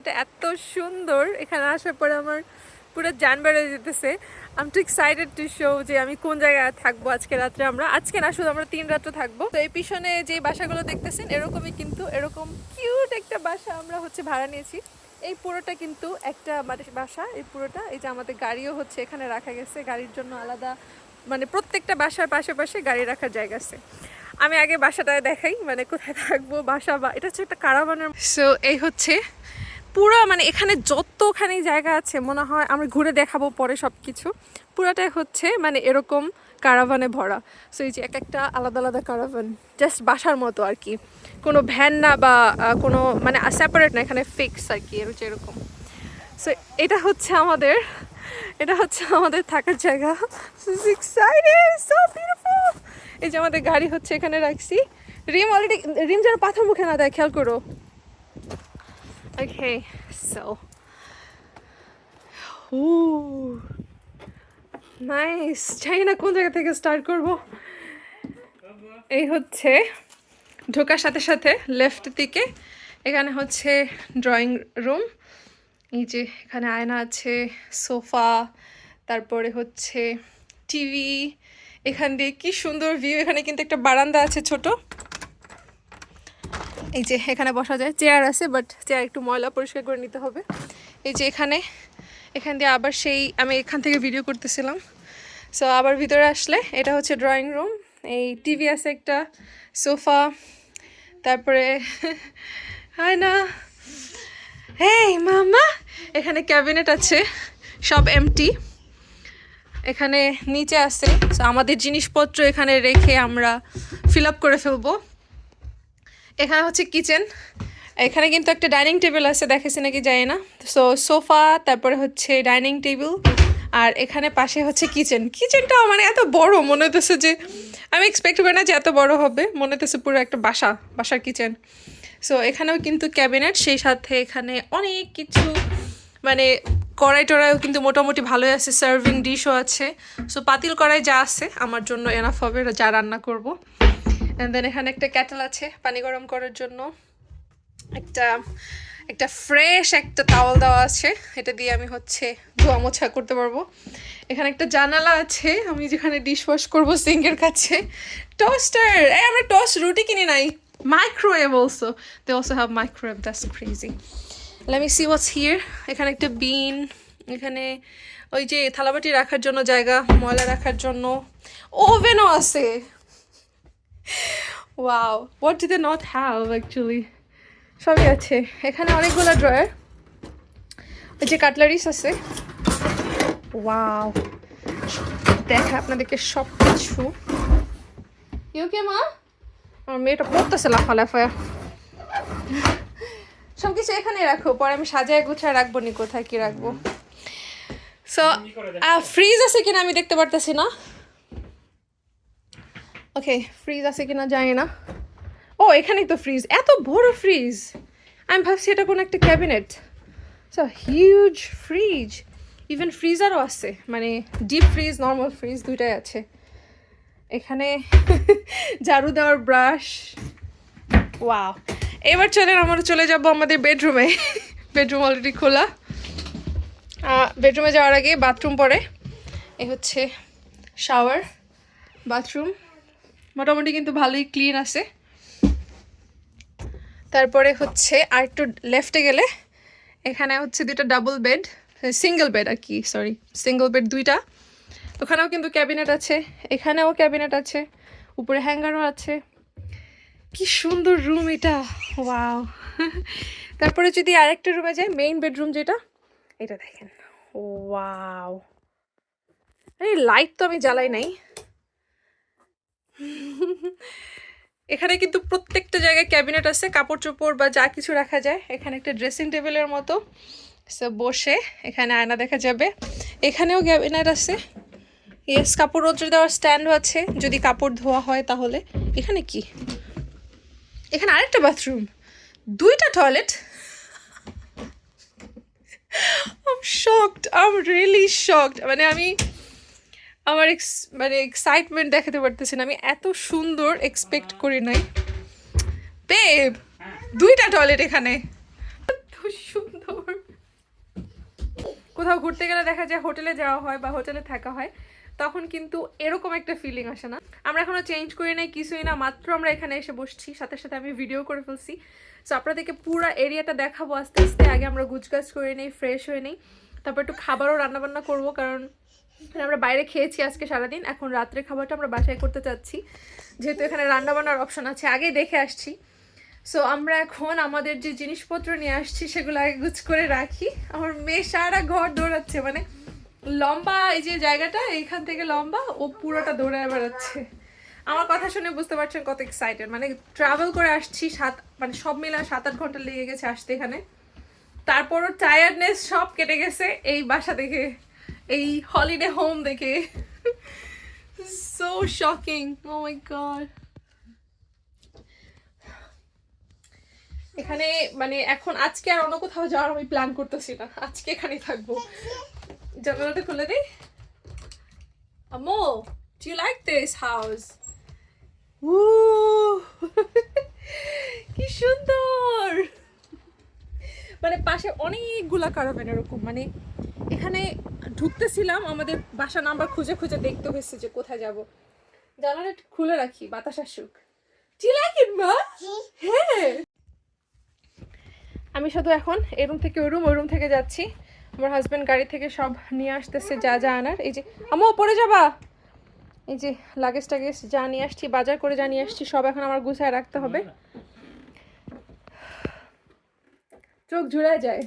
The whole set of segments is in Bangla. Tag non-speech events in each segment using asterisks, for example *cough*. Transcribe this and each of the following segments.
এটা এত সুন্দর। এখানে আসার পরে আমার পুরো জান বেড়ে যেতেছে। I'm too excited to show যে আমি কোন জায়গায় থাকব আজকে রাত্রে আমরা। আজকে না, শুধু আমরা তিন রাত্রে থাকব। তো এই পিছনে যে বাসাগুলো দেখতেছেন, এরকমই কিন্তু এরকম কিউট একটা বাসা আমরা হচ্ছে ভাড়া নিয়েছি। এই পুরোটা কিন্তু একটা মানে বাসা, এই পুরোটা। এই যে আমাদের গাড়িও হচ্ছে এখানে রাখা গেছে। গাড়ির জন্য আলাদা মানে প্রত্যেকটা বাসার পাশে পাশে গাড়ি রাখার জায়গা আছে। আমি আগে বাসাটায় দেখাই মানে কোথায় থাকব, বাসা বা, এটা হচ্ছে একটা কারাবানের সো এই হচ্ছে পুরো মানে এখানে যতখানি জায়গা আছে, মনে হয় আমরা ঘুরে দেখাবো পরে সব কিছু পুরাটাই হচ্ছে মানে এরকম কারাভানে ভরা। সো এই যে এক একটা আলাদা আলাদা কারাভান জাস্ট বাসার মতো আর কি। কোনো ভ্যান না বা কোনো মানে সেপারেট না, এখানে ফিক্স আর কি হচ্ছে এরকম সো এটা হচ্ছে আমাদের, এটা হচ্ছে আমাদের থাকার জায়গা। এই যে আমাদের গাড়ি হচ্ছে এখানে রাখছি। রিম অলরেডি রিম যেন পাথর মুখে না দেয়, খেয়াল করো। Okay, so. নাইস জানি না কোন জায়গা থেকে স্টার্ট করব? এই হচ্ছে ঢোকার সাথে সাথে লেফট দিকে এখানে হচ্ছে ড্রয়িং রুম এই যে এখানে আয়না আছে সোফা তারপরে হচ্ছে টিভি এখান দিয়ে কি সুন্দর ভিউ এখানে কিন্তু একটা বারান্দা আছে ছোট। এই যে এখানে বসা যায় চেয়ার আছে বাট চেয়ার একটু ময়লা পরিষ্কার করে নিতে হবে। এই যে এখানে, এখান দিয়ে আবার সেই, আমি এখান থেকে ভিডিও করতেছিলাম। সো আবার ভিতরে আসলে এটা হচ্ছে ড্রয়িং রুম এই টিভি আছে একটা সোফা তারপরে, হয় না। হেই মামা! এখানে ক্যাবিনেট আছে, সব এমটি এখানে নিচে আছে আমাদের জিনিসপত্র এখানে রেখে আমরা ফিল আপ করে ফেলব। এখানে হচ্ছে কিচেন এখানে কিন্তু একটা ডাইনিং টেবিল আছে, দেখেছি নাকি? জানি না। সো সোফা তারপরে হচ্ছে ডাইনিং টেবিল আর এখানে পাশে হচ্ছে কিচেন কিচেনটাও মানে এত বড়, মনে হতেছে যে, আমি এক্সপেক্ট করি না যে এত বড় হবে। মনে হতেছে পুরো একটা বাসা, বাসার কিচেন সো এখানেও কিন্তু ক্যাবিনেট সেই সাথে এখানে অনেক কিছু মানে কড়াই টড়াইও কিন্তু মোটামুটি ভালোই আছে সার্ভিং ডিশও আছে। সো পাতিল কড়াই যা আছে, আমার জন্য এনাফ হবে, যা রান্না করব। অ্যান্ড দেন এখানে একটা ক্যাটেল আছে পানি গরম করার জন্য। একটা একটা ফ্রেশ একটা টাওয়াল দেওয়া আছে। এটা দিয়ে আমি হচ্ছে ধোয়া মোছা করতে পারব। এখানে একটা জানালা আছে, আমি যেখানে ডিশ ওয়াশ করব সিঙ্কের কাছে। টোস্টার এই, আমরা টোস্ট রুটি কিনি নাই। Microwave also they also have microwave that's crazy let me see what's here এখানে একটা বিন এখানে ওই যে থালাবাটি রাখার জন্য জায়গা, ময়লা রাখার জন্য। ওভেনও আছে। Wow what do they not have actually সবই আছে। এখানে অনেকগুলো ড্রয়ার ওই যে কাটলারিস আছে। ওয়াও দেখা আপনাদেরকে সব কিছু ইউ কে মা? আমার মেয়েটা পড়তেছে লাফা লাফায়া সব কিছু এখানে রাখো পরে আমি সাজায় গুছায় রাখব নি কোথায় কি রাখব। সো ফ্রিজ আছে কিনা আমি দেখতে পারতেছি না। ওকে ফ্রিজ আছে কিনা জানি না। ও, এখানেই তো ফ্রিজ এত বড় ফ্রিজ আমি ভাবছি এটা কোনো একটা cabinet so huge fridge even ফ্রিজারও আছে। মানে ডিপ ফ্রিজ নর্মাল ফ্রিজ দুইটাই আছে। এখানে *laughs* ঝাড়ু দেওয়ার ব্রাশ ওয়াও এবার চলেন, আমরা চলে যাব আমাদের বেডরুমে বেডরুম অলরেডি খোলা। বেডরুমে যাওয়ার আগে বাথরুম পরে। এ হচ্ছে শাওয়ার বাথরুম মোটামুটি কিন্তু ভালোই ক্লিন আছে। তারপরে হচ্ছে আর একটু লেফটে গেলে, এখানে হচ্ছে দুটো ডাবল বেড সিঙ্গেল বেড আর কি সরি সিঙ্গেল বেড দুইটা। ওখানেও কিন্তু ক্যাবিনেট আছে, এখানেও ক্যাবিনেট আছে, উপরে হ্যাঙ্গারও আছে। কি সুন্দর রুম এটা ওয়াও *laughs* তারপরে যদি আরেকটা রুমে যাই মেইন বেডরুম যেটা, এটা দেখেন ওয়াও আরে লাইট তো আমি জ্বালাই নাই। এখানে কিন্তু প্রত্যেকটা জায়গায় ক্যাবিনেট আছে কাপড় চোপড় বা যা কিছু রাখা যায়। এখানে একটা ড্রেসিং টেবিলের মতো। সো বসে এখানে আয়না দেখা যাবে। এখানেও ক্যাবিনেট আছে। ইয়েস কাপড় রোদ্র দেওয়ার স্ট্যান্ডও আছে। যদি কাপড় ধোয়া হয় তাহলে। এখানে কি? এখানে আরেকটা বাথরুম দুইটা toilet I'm shocked I'm really shocked মানে আমি আমার এক্স মানে এক্সাইটমেন্ট দেখাতে পারতেছি না। আমি এত সুন্দর এক্সপেক্ট করি নাই। বেব দুইটা টয়লেট এখানে। সুন্দর। কোথাও ঘুরতে গেলে দেখা যায় হোটেলে যাওয়া হয় বা হোটেলে থাকা হয়, তখন কিন্তু এরকম একটা ফিলিং আসে না। আমরা এখনও চেঞ্জ করি নাই, কিছুই না, মাত্র আমরা এখানে এসে বসছি, সাথে সাথে আমি ভিডিও করে ফেলছি। সো আপনাদেরকে পুরো এরিয়াটা দেখাবো আস্তে আস্তে। আগে আমরা গুছগাছ করে নেই ফ্রেশ হয়ে নেই, তারপর একটু খাবারও রান্নাবান্না করব, কারণ আমরা বাইরে খেয়েছি আজকে সারাদিন, এখন রাত্রে খাবারটা আমরা বাসায় করতে চাচ্ছি। যেহেতু এখানে রান্নাবান্নার অপশন আছে, আগেই দেখে আসছি। সো আমরা এখন আমাদের যে জিনিসপত্র নিয়ে আসছি, সেগুলো আগে গুছ করে রাখি। আমার মেয়ে সারা ঘর দৌড়াচ্ছে মানে লম্বা এই যে জায়গাটা, এইখান থেকে লম্বা, ও পুরোটা দৌড়ায় বেড়াচ্ছে। আমার কথা শুনে বুঝতে পারছেন কত এক্সাইটেড মানে ট্রাভেল করে আসছি সাত মানে সব মিলে সাত আট ঘণ্টা লেগে গেছে আসতে এখানে। তারপরও টায়ার্ডনেস সব কেটে গেছে, এই বাসা দেখে এই হলিডে হোম দেখে। So shocking oh my god এখানে মানে এখন আজকে আর অন্য কোথাও যাওয়ার আমি প্ল্যান করতেছি না। আজকে এখানেই থাকব। জানালাটা খুলে দিই আমো do you like this house কি সুন্দর। মানে পাশে অনেকগুলা কারাভ্যান এরকম মানে এখানে ঢুকতেছিলাম, আমাদের বাসা নাম্বার খুঁজে খুঁজে দেখতে হয়েছে যে কোথায় যাব। জানালা খুলে রাখি, বাতাস আসুক। লাইক মা? হ্যাঁ। আমি শুধু এখন এই রুম থেকে ওই রুম ওই রুম থেকে যাচ্ছি। আমার হাজব্যান্ড গাড়ি থেকে সব নিয়ে আসতেছে, যা যা আনার। এই যে আমো পরে যাবা? এই যে লাগেজ টাগেজ যা নিয়ে আসছি, বাজার করে যা নিয়ে আসছি, সব এখন আমার গুছায় রাখতে হবে। চোখ জুড়ায় যায়।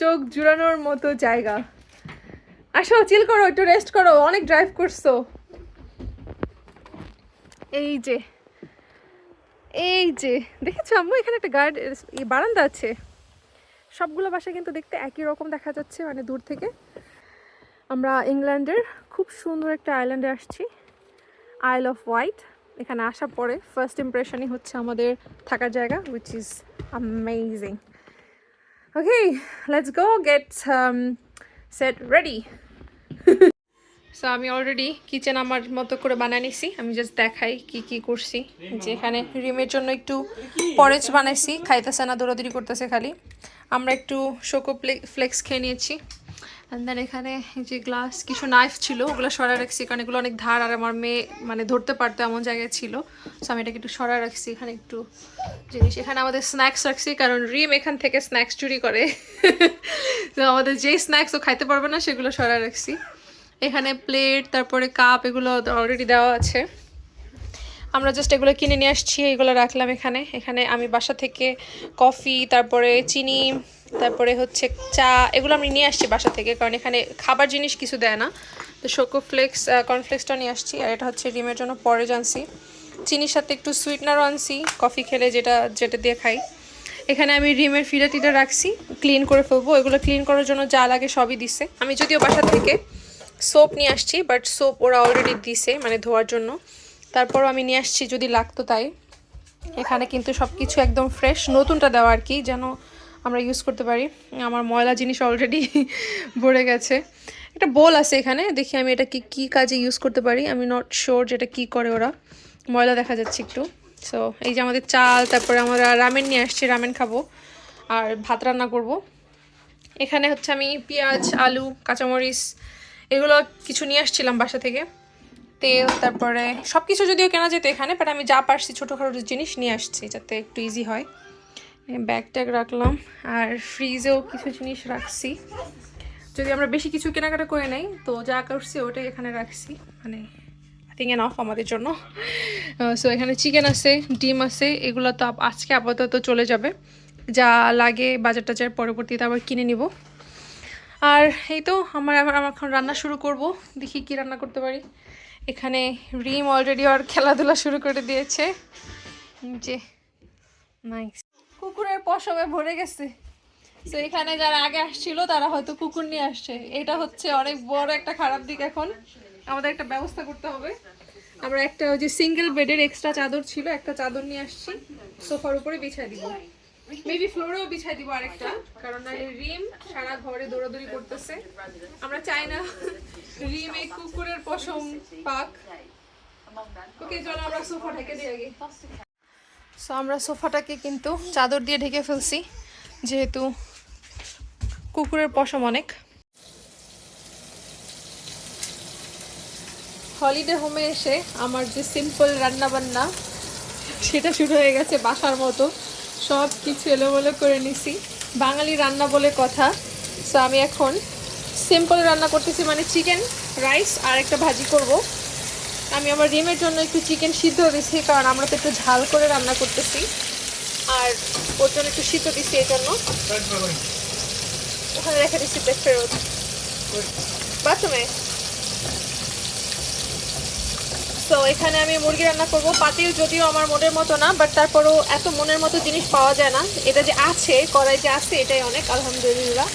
চোখ জুড়ানোর মতো জায়গা। আসো চিল করো, একটু রেস্ট করো, অনেক ড্রাইভ করছ। এই যে এই যে, দেখেছ আম্মু, এখানে একটা গার্ড বারান্দা আছে। সবগুলো বাসা কিন্তু দেখতে একই রকম দেখা যাচ্ছে মানে দূর থেকে। আমরা ইংল্যান্ডের খুব সুন্দর একটা আইল্যান্ডে আসছি আইল অফ হোয়াইট এখানে আসার পরে ফার্স্ট ইমপ্রেশনই হচ্ছে আমাদের থাকার জায়গা which is amazing okay let's go get set ready so আমি অলরেডি কিচেন আমার মতো করে বানিয়ে নিছি। আমি জাস্ট দেখাই কি কি করছি। যে এখানে রিমের জন্য একটু পরেজ বানাইছি। খাইতেছে না, দৌড়াদৌড়ি করতেছে খালি। আমরা একটু শোকো ফ্লেক্স খেয়ে নিয়েছি। দেন এখানে যে গ্লাস কিছু নাইফ ছিল, ওগুলো সরা রাখছি। কারণ এগুলো অনেক ধার, আর আমার মেয়ে মানে ধরতে পারতো এমন জায়গায় ছিল। সো আমি এটাকে একটু সরা রাখছি, এখানে একটু জিনিস। এখানে আমাদের স্ন্যাক্স রাখছি, কারণ রিম এখান থেকে স্ন্যাক্স চুরি করে। *laughs* তো আমাদের যেই স্ন্যাক্স ও খাইতে পারবে না, সেগুলো সরা রাখছি। এখানে প্লেট তারপরে কাপ এগুলো অলরেডি দেওয়া আছে। আমরা জাস্ট এগুলো কিনে নিয়ে আসছি, এগুলো রাখলাম এখানে। এখানে আমি বাসা থেকে কফি তারপরে চিনি, তারপরে হচ্ছে চা, এগুলো আমি নিয়ে আসছি বাসা থেকে, কারণ এখানে খাবার জিনিস কিছু দেয় না। তো শোকো ফ্লেক্স কর্নফ্লেক্সটা নিয়ে আসছি, আর এটা হচ্ছে ডিমের জন্য পরে জানছি চিনির সাথে একটু সুইটনারও আনছি কফি খেলে যেটা যেটা দিয়ে খাই। এখানে আমি রিমের ফিরা টিটা রাখছি ক্লিন করে ফেলব। এগুলো ক্লিন করার জন্য যা লাগে সবই দিছে। আমি যদিও বাসা থেকে সোপ নিয়ে আসছি বাট সোপ ওরা অলরেডি দিছে মানে ধোয়ার জন্য। তারপরও আমি নিয়ে আসছি, যদি লাগতো তাই। এখানে কিন্তু সব কিছু একদম ফ্রেশ নতুনটা দেওয়া আর কি, যেন আমরা ইউজ করতে পারি। আমার ময়লা জিনিস অলরেডি *laughs* ভরে গেছে। একটা বোল আছে এখানে, দেখি আমি এটা কি, কী কাজে ইউজ করতে পারি। আমি নট শিওর যেটা কি করে ওরা। ময়লা দেখা যাচ্ছে একটু। সো এই যে আমাদের চাল, তারপরে আমরা রামেন নিয়ে আসছি রামেন খাব। আর ভাত রান্না করব। এখানে হচ্ছে আমি পেঁয়াজ, আলু, কাঁচামরিচ এগুলো কিছু নিয়ে আসছিলাম বাসা থেকে। তেল তারপরে সব কিছু যদিও কেনা যেত এখানে বাট আমি যা পারছি ছোটোখাটো জিনিস নিয়ে আসছি যাতে একটু ইজি হয়। ব্যাগ ট্যাগ রাখলাম, আর ফ্রিজেও কিছু জিনিস রাখছি। যদি আমরা বেশি কিছু কেনাকাটা করে নেই, তো যা করছি ওটাই এখানে রাখছি। মানে থিঙ্ক এন অফ আমাদের জন্য। সো এখানে চিকেন আছে, ডিম আছে, এগুলো তো আজকে আপাতত চলে যাবে। যা লাগে বাজার টাজার পরবর্তীতে আবার কিনে নিব। আর এই তো আমার আমার আমার এখন রান্না শুরু করব। দেখি কি রান্না করতে পারি। এখানে রিম অলরেডি আর খেলাধুলা শুরু করে দিয়েছে। যে নাইস কুকুরের পশমে ভরে গেছে। তো এখানে যারা আগে আসছিল, তারা হয়তো কুকুর নিয়ে আসছে। এটা হচ্ছে অনেক বড় একটা খারাপ দিক এখন। আমাদের একটা ব্যবস্থা করতে হবে। আমরা একটা ওই যে সিঙ্গেল বেডের এক্সট্রা চাদর ছিল, একটা চাদর নিয়ে আসছি। সোফার উপরে বিছাই দিব। মেবি ফ্লোরেও বিছাই দিব আরেকটা, কারণ আগে রিম সারা ঘরে দৌড়াদৌড়ি করতেছে। আমরা চাই না রিম এই কুকুরের পশম পাক। ওকে, চলো আমরা সোফা ঢেকে দিই আগে। সো আমরা সোফাটাকে কিন্তু চাদর দিয়ে ঢেকে ফেলছি, যেহেতু কুকুরের পশম অনেক। হলিডে হোমে এসে আমার যে সিম্পল রান্নাবান্না, সেটা শুরু হয়ে গেছে বাসার মতো। সব কিছু এলোমেলো করে নিছি। বাঙালি রান্না বলে কথা। সো আমি এখন সিম্পল রান্না করতেছি মানে চিকেন রাইস আর একটা ভাজি করব। আমি আমার ডিমের জন্য একটু চিকেন সিদ্ধ দিছি কারণ আমরা তো একটু ঝাল করে রান্না করতেছি। আর ওর জন্য একটু সিদ্ধ দিচ্ছি এই জন্য ওখানে রেখে দিচ্ছি প্লেট ফেরত। বাথরুমে? তো এখানে আমি মুরগি রান্না করব। পাতিল যদিও আমার মনের মতো না বাট তারপরও এত মনের মতো জিনিস পাওয়া যায় না। এটা যে আছে, কড়াই যে আছে, এটাই অনেক, আলহামদুলিল্লাহ।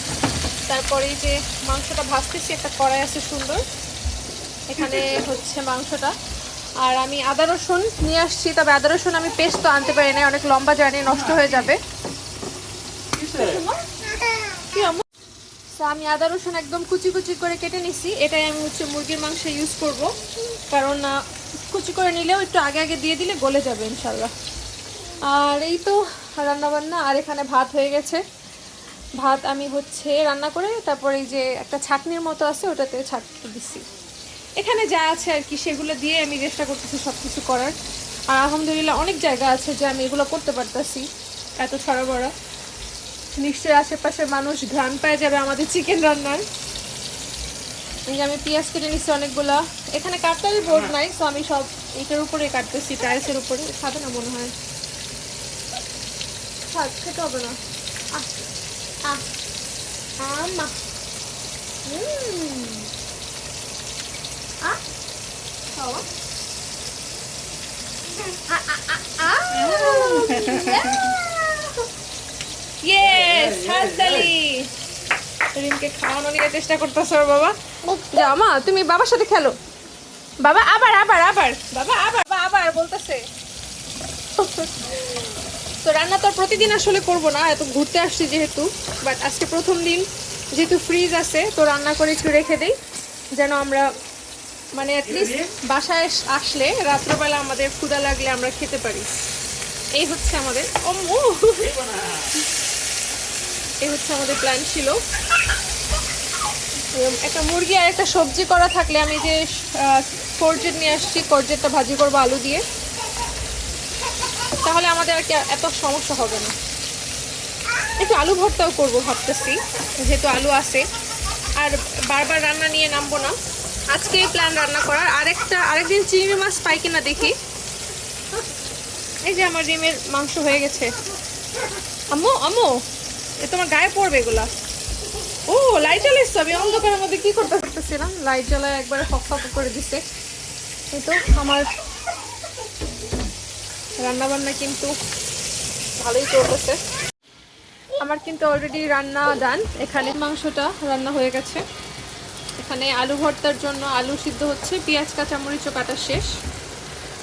তারপরে যে মাংসটা ভাজতেছি, একটা কড়াই আছে সুন্দর। এখানে হচ্ছে মাংসটা। আর আমি আদা রসুন নিয়ে আসছি, তবে আদা রসুন আমি পেস্ট তো আনতে পারি না অনেক লম্বা জার্নি, নষ্ট হয়ে যাবে। আমি আদা রসুন একদম কুচি কুচি করে কেটে নিছি। এটাই আমি হচ্ছে মুরগির মাংস ইউজ করব। কারণ কুচি করে নিলেও একটু আগে আগে দিয়ে দিলে গলে যাবে ইনশাল্লাহ আর এই তো রান্না বান্না আর এখানে ভাত হয়ে গেছে। ভাত আমি হচ্ছে রান্না করে তারপরে এই যে একটা ছাকনির মতো আছে, ওটাতে ছাকতে দিচ্ছি এখানে যা আছে আর কি, সেগুলো দিয়ে আমি চেষ্টা করতেছি সব কিছু করার। আর আলহামদুলিল্লাহ অনেক জায়গা আছে যে আমি এগুলো করতে পারতাছি, এত ছড়া বড়া নিশ্চয়ই আশেপাশের মানুষ ঘ্রাণ পায় যাবে আমাদের চিকেন রান্নার। এই যে আমি পেঁয়াজ কেটে নিচ্ছি অনেকগুলা এখানে কাটটারি বোর্ড নাই তো আমি সব এটার উপরে কাটতেছি টাইলসের উপরে খাবে না মনে হয় খেতে হবে না আহ আহ খাওয়া ইয়েস রিমকে খাওয়ানো নিয়ে চেষ্টা করতেছো বাবা। যাও মা তুমি বাবার সাথে খেলো। বাবা আবার আবার আবার। বাবা আবার বাবা আবার বলতেছে। তো রান্না তো আর প্রতিদিন আসলে করব না এত ঘুরতে আসছি যেহেতু। বাট আজকে প্রথম দিন যেহেতু ফ্রিজ আছে তো রান্না করে একটু রেখে দিই। যেন আমরা মানে অ্যাটলিস্ট বাসায় আসলে রাত্রেবেলা আমাদের ক্ষুদা লাগলে আমরা খেতে পারি। এই হচ্ছে আমাদের অম্মু এই হচ্ছে আমাদের প্ল্যান ছিল। একটা মুরগি আর একটা সবজি করা থাকলে আমি যে করজেট নিয়ে আসছি করজেটটা ভাজি করব আলু দিয়ে। তাহলে আমাদের আর এত সমস্যা হবে না। একটু আলু ভর্তাও করব ভাবতেছি, যেহেতু আলু আছে। আর বারবার রান্না নিয়ে নামবো না। আজকে এই প্ল্যান রান্না করার। আরেকটা আরেকদিন চিংড়ি মাছ পাই কিনা দেখি। এই যে আমার ডিমের মাংস হয়ে গেছে। আম্মু আম্মু তোমার গায়ে পড়বে এগুলা। ও, লাইট জ্বালাইছো? আমি অন্ধকারের মধ্যে কি করতে পারতেছিলাম লাইট জ্বালায় একবারে ফক ফক করে দিছে। এই তো আমার রান্না বান্না কিন্তু ভালোই চলতেছে। আমার কিন্তু অলরেডি রান্না ডান এখানে মাংসটা রান্না হয়ে গেছে। এখানে আলু ভর্তার জন্য আলু সিদ্ধ হচ্ছে, পেঁয়াজ কাঁচামরিচও কাটা শেষ।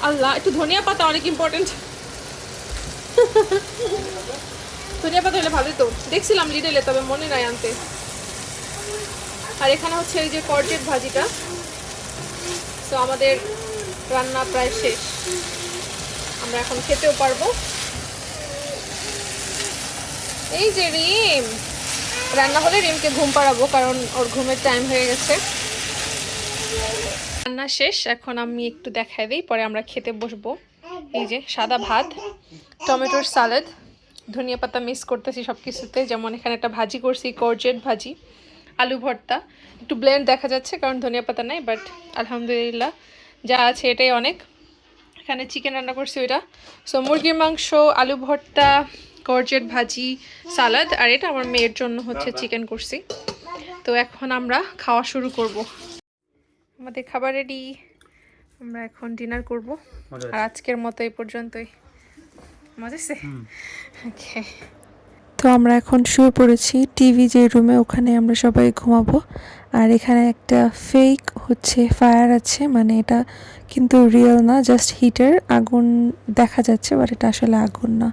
আল্লাহ, একটু ধনিয়া পাতা অনেক ইম্পর্টেন্ট ধনিয়া পাতা হলে ভালোই তো। দেখছিলাম লিডেলে তবে মনে নাই আনতে। আর এখানে হচ্ছে এই যে করজেট ভাজিটা। তো আমাদের রান্না প্রায় শেষ। আমরা এখন খেতেও পারব। এই যে রিম। রান্না হলে রিমকে ঘুম পাড়াবো, কারণ ওর ঘুমের টাইম হয়ে গেছে। রান্না শেষ, এখন আমি একটু দেখাই দিই, পরে আমরা খেতে বসবো। এই যে সাদা ভাত, টমেটোর সালাদ, ধনিয়া পাতা মিক্স করতেছি সব কিছুতে যেমন এখানে একটা ভাজি করছি করজেট ভাজি। আলু ভর্তা। একটু ব্লেন্ড দেখা যাচ্ছে কারণ ধনিয়া পাতা নাই বাট আলহামদুলিল্লাহ যা আছে এটাই অনেক। এখানে চিকেন রান্না করছি ওইটা। সো মুরগির মাংস আলু ভর্তা করজেট ভাজি সালাদ আর এটা আমার মেয়ের জন্য হচ্ছে চিকেন করছি। তো এখন আমরা খাওয়া শুরু করব। আমাদের খাবার রেডি আমরা এখন ডিনার করব। আর আজকের মতো এই পর্যন্তই। মজা হয়েছে ওকে তো আমরা এখন শুয়ে পড়েছি। টিভি যে রুমে ওখানে আমরা সবাই ঘুমাবো। আর এখানে একটা ফেক হচ্ছে ফায়ার আছে। মানে এটা কিন্তু রিয়েল না জাস্ট হিটার আগুন দেখা যাচ্ছে বাট এটা আসলে আগুন না।